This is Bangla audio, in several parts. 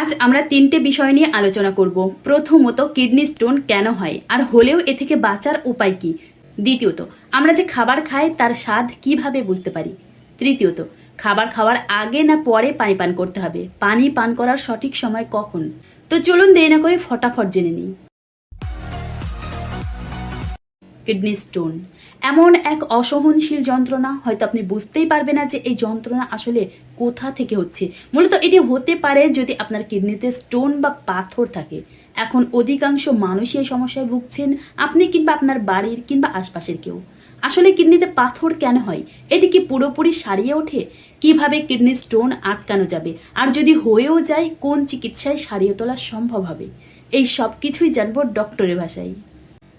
আজ আমরা তিনটে বিষয় নিয়ে আলোচনা করব। প্রথমত, কিডনি স্টোন কেন হয়? আর হলেও এ থেকে বাঁচার উপায় কি? দ্বিতীয়ত, আমরা যে খাবার খাই তার স্বাদ কীভাবে বুঝতে পারি? তৃতীয়ত, খাবার খাওয়ার আগে না পরে পানি পান করতে হবে? পানি পান করার সঠিক সময় কখন? তো চলুন দেরি না করে ফটাফট জেনে নিই। Kidney stone. এমন এক অসহনশীল যন্ত্রণা হয়তো আপনি বুঝতেই পারবেন না যে এই যন্ত্রণা আসলে কোথা থেকে হচ্ছে। মূলত এটি হতে পারে যদি আপনার কিডনিতে স্টোন বা পাথর থাকে। এখন অধিকাংশ মানুষই এই সমস্যায় ভুগছেন, আপনি কিংবা আপনার বাড়ির কিংবা আশপাশের কেউ। আসলে কিডনিতে পাথর কেন হয়? এটি কি পুরোপুরি সারিয়ে ওঠে? কীভাবে কিডনি স্টোন আটকানো যাবে? আর যদি হয়েও যায়, কোন চিকিৎসায় সারিয়ে তোলা সম্ভব হবে? এই সব কিছুই জানব ডক্টরের ভাষায়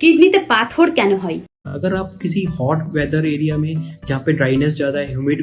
কিডনিতে পাথর কেন হয় अगर आप किसी हॉट वेदर एरिया में जहाँ पे ड्राइनेस ज़्यादा है ह्यूमिड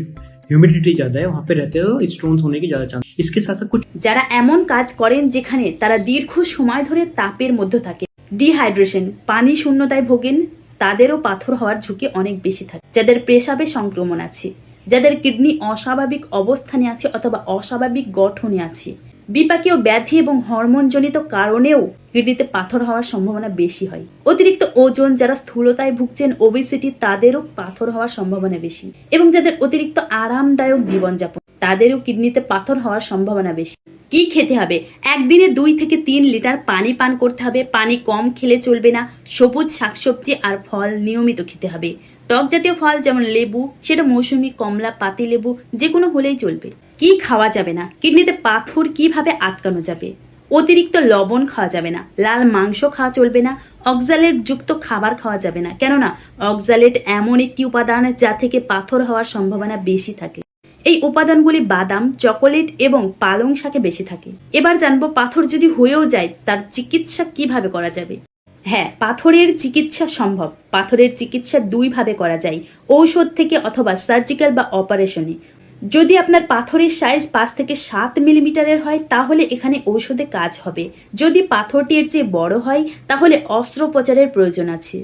ह्यूमिडिटी ज़्यादा है वहाँ पे रहते हो स्टोन्स होने की ज़्यादा चांस इसके साथ साथ कुछ যারা এমন কাজ করেন যেখানে তারা দীর্ঘ সময় ধরে তাপের মধ্যে থাকে ডিহাইড্রেশন পানি শূন্যতায় ভোগেন তাদেরও পাথর হওয়ার ঝুঁকি অনেক বেশি থাকে যাদের পেশাবে সংক্রমণ আছে যাদের কিডনি অস্বাভাবিক অবস্থানে আছে অথবা অস্বাভাবিক গঠনে আছে বিপাকীয় ব্যাধি এবং হরমোনজনিত কারণেও কিডনিতে পাথর হওয়ার সম্ভাবনা বেশি হয়। অতিরিক্ত ওজন যারা স্থূলতায় ভুগছেন ওবেসিটি তাদেরও পাথর হওয়ার সম্ভাবনা বেশি এবং যাদের অতিরিক্ত আরামদায়ক জীবনযাপন, তাদেরও কিডনিতে পাথর হওয়ার সম্ভাবনা বেশি। কি খেতে হবে? একদিনে দুই থেকে তিন লিটার পানি পান করতে হবে। পানি কম খেলে চলবে না। সবুজ শাকসবজি আর ফল নিয়মিত খেতে হবে। টক জাতীয় ফল যেমন লেবু, সেটা মৌসুমি কমলা পাতি লেবু যে কোনো হলেই চলবে। কি খাওয়া যাবে না? কিডনিতে পাথর কীভাবে আটকানো যাবে? অতিরিক্ত লবণ খাওয়া যাবে না, লাল মাংস খাওয়া চলবে না, অক্সালেট যুক্ত খাবার খাওয়া যাবে না। কেননা, অক্সালেট এমন একটি উপাদান যা থেকে পাথর হওয়ার সম্ভাবনা বেশি থাকে। এই উপাদানগুলি বাদাম, চকোলেট এবং পালং শাকে বেশি থাকে। এবার জানব পাথর যদি হয়েও যায়, তার চিকিৎসা কীভাবে করা যাবে? হ্যাঁ পাথরের চিকিৎসা সম্ভব। পাথরের চিকিৎসা দুইভাবে করা যায়, ঔষধ থেকে অথবা সার্জিক্যাল বা অপারেশনে। যদি আপনার পাথরের সাইজ পাঁচ থেকে সাত মিলিমিটারের হয় তাহলে এখানে ঔষধে কাজ হবে। যদি পাথরটির চেয়ে বড় হয় তাহলে অস্ত্রোপচারের প্রয়োজন আছে।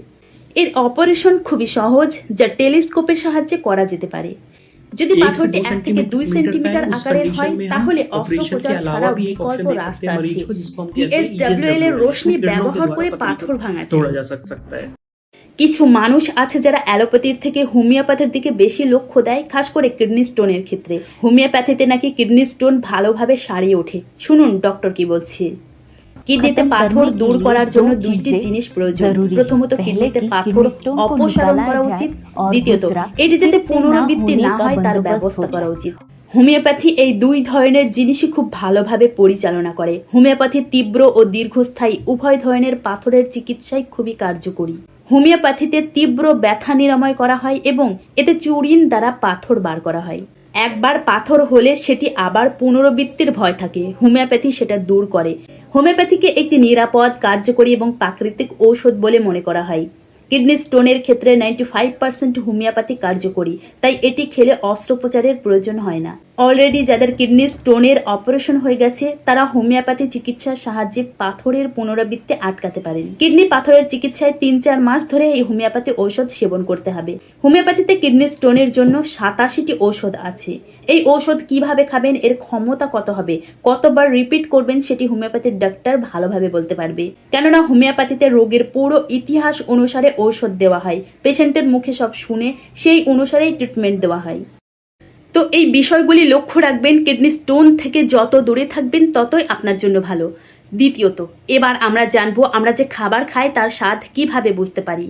এর অপারেশন খুবই সহজ যা টেলিস্কোপের সাহায্যে করা যেতে পারে। যদি পাথরটি এক থেকে দুই সেন্টিমিটার আকারের হয় তাহলে অস্ত্রোপচার ছাড়া বিকল্প রাস্তা আছে। ইএসডাব্লিউএল এর রোশনি ব্যবহার করে পাথর ভাঙা যায়। কিছু মানুষ আছে যারা অ্যালোপ্যাথির থেকে হোমিওপ্যাথির দিকে বেশি লক্ষ্য দেয় খাস করে কিডনি স্টোনের ক্ষেত্রে। হোমিওপ্যাথিতে নাকি কিডনি স্টোন ভালোভাবে সারিয়ে ওঠে। শুনুন ডক্টর কি বলছে। কিডনিতে পাথর দূর করার জন্য দুইটি জিনিস প্রয়োজন। প্রথমত কিডনিতে পাথর অপসারণ করা উচিত। দ্বিতীয়ত এটি যাতে পুনরাবৃত্তি না হয় তার ব্যবস্থা করা উচিত। হোমিওপ্যাথি এই দুই ধরনের জিনিসই খুব ভালোভাবে পরিচালনা করে। হোমিওপ্যাথি তীব্র ও দীর্ঘস্থায়ী উভয় ধরনের পাথরের চিকিৎসায় খুবই কার্যকরী। হোমিওপ্যাথিতে তীব্র ব্যথা নিরাময় করা হয় এবং এতে চুরিন দ্বারা পাথর বার করা হয়। একবার পাথর হলে সেটি আবার পুনরাবৃত্তির ভয় থাকে। হোমিওপ্যাথি সেটা দূর করে। হোমিওপ্যাথিকে একটি নিরাপদ, কার্যকরী এবং প্রাকৃতিক ঔষধ বলে মনে করা হয়। কিডনি স্টোনের ক্ষেত্রে নাইনটি ফাইভ পার্সেন্ট হোমিওপ্যাথি কার্যকরী, তাই এটি খেলে অস্ত্রোপচারের প্রয়োজন হয় না। অলরেডি যাদের কিডনি স্টোনের অপারেশন হয়ে গেছে, তারা হোমিওপ্যাথি চিকিৎসার সাহায্যে পাথরের পুনরাবৃত্তি আটকাতে পারেন। কিডনি পাথরের চিকিৎসায় তিন চার মাস ধরে এই হোমিওপ্যাথি ঔষধ সেবন করতে হবে। হোমিওপ্যাথিতে কিডনি স্টোনের জন্য সাতাশিটি ঔষধ আছে। এই ঔষধ কীভাবে খাবেন, এর ক্ষমতা কত হবে, কতবার রিপিট করবেন, সেটি হোমিওপ্যাথির ডাক্তার ভালোভাবে বলতে পারবে। কেননা হোমিওপ্যাথিতে রোগের পুরো ইতিহাস অনুসারে ঔষধ দেওয়া হয়। পেশেন্টের মুখে সব শুনে সেই অনুসারেই ট্রিটমেন্ট দেওয়া হয়। তো এই বিষয়গুলি লক্ষ্য রাখবেন, কিডনি স্টোন থেকে যত দূরে থাকবেন ততই আপনার জন্য ভালো। দ্বিতীয়ত, এবার আমরা জানব আমরা যে খাবার খাই তার স্বাদ কীভাবে বুঝতে পারি।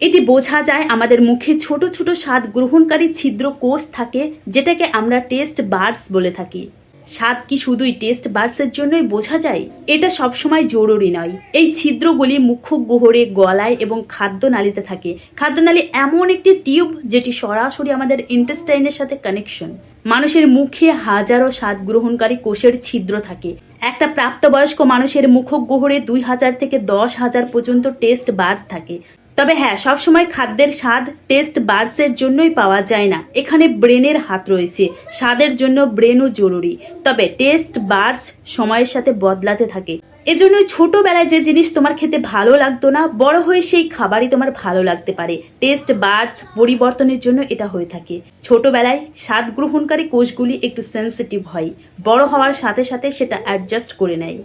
এটি বোঝা যায় আমাদের মুখে ছোট ছোট স্বাদ গ্রহণকারী ছিদ্র কোষ থাকে, যেটাকে আমরা টেস্ট বার্ডস বলে থাকি। স্বাদ কি শুধুই টেস্ট বার্ডসের জন্যই বোঝা যায়? এটা সবসময় জরুরি নয়। এই ছিদ্রগুলি মুখ্য গুহরে, গলায় এবং খাদ্যনালীতে থাকে। খাদ্যনালী এমন একটি টিউব যেটি সরাসরি আমাদের ইন্টেস্টাইনের সাথে কানেকশন মানুষের মুখে হাজারো স্বাদ গ্রহণকারী কোষের ছিদ্র থাকে। একটা প্রাপ্তবয়স্ক মানুষের মুখগহ্বরে দুই হাজার থেকে দশ হাজার পর্যন্ত টেস্ট বার্স থাকে। তবে হ্যাঁ সবসময় খাদ্যের স্বাদ টেস্ট বার্সের জন্যই পাওয়া যায় না। এখানে ব্রেনের হাত রয়েছে। স্বাদের জন্য ব্রেনও জরুরি। তবে টেস্ট বার্স সময়ের সাথে বদলাতে থাকে। এজন্য ছোটবেলায় যে জিনিস তোমার খেতে ভালো লাগতো না, বড় হয়ে সেই খাবারই তোমার ভালো লাগতে পারে। টেস্ট বার্স পরিবর্তনের জন্য এটা হয়ে থাকে। ছোটবেলায় স্বাদ গ্রহণকারী কোষগুলি একটু সেন্সিটিভ হয়। বড় হওয়ার সাথে সাথে সেটা অ্যাডজাস্ট করে নেয়।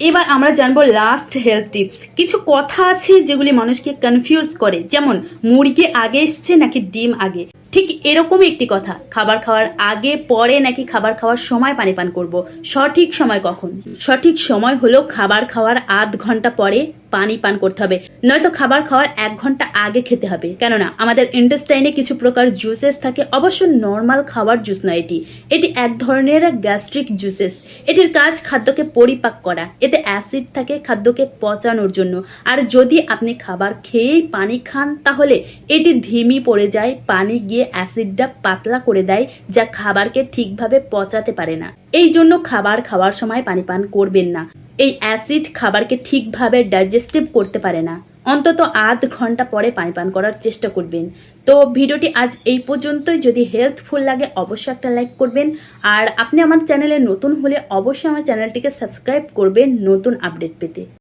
এবার আমরা জানব লাস্ট হেলথ টিপস কিছু কথা আছে যেগুলি মানুষকে কনফিউজ করে। যেমন, মুরগি আগে এসছে নাকি ডিম আগে? ঠিক এরকমই একটি কথা। খাবার খাওয়ার আগে, পরে নাকি খাবার খাওয়ার সময় পানি পান করব? সঠিক সময় কখন? সঠিক সময় হলো খাবার খাওয়ার আধ ঘণ্টা পরে পানি পান করতে হবে। নয়তো খাবার খাওয়ার এক ঘণ্টা আগে খেতে হবে। কেননা, আমাদের ইন্টেস্টাইনে কিছু প্রকার জুসেস থাকে, অবশ্য নর্মাল খাবার জুস নয় এটি। এটি এক ধরনের গ্যাস্ট্রিক জুসেস এটির কাজ খাদ্যকে পরিপাক করা। এতে অ্যাসিড থাকে, খাদ্যকে পচানোর জন্য। আর যদি আপনি খাবার খেয়েই পানি খান, তাহলে এটি ধিমি পড়ে যায়, পানি গিয়ে অ্যাসিডটা পাতলা করে দেয়, যা খাবারকে ঠিকভাবে পচাতে পারে না। এই জন্য খাবার খাওয়ার সময় পানি পান করবেন না। এই অ্যাসিড খাবারকে ঠিকভাবে ডাইজেস্টিভ করতে পারে না। অন্তত আধ ঘণ্টা পরে পানি পান করার চেষ্টা করবেন। তো ভিডিওটি আজ এই পর্যন্তই। যদি হেলথফুল লাগে, অবশ্যই একটা লাইক করবেন। আর আপনি আমার চ্যানেলে নতুন হলে অবশ্যই আমার চ্যানেলটিকে সাবস্ক্রাইব করবেন নতুন আপডেট পেতে।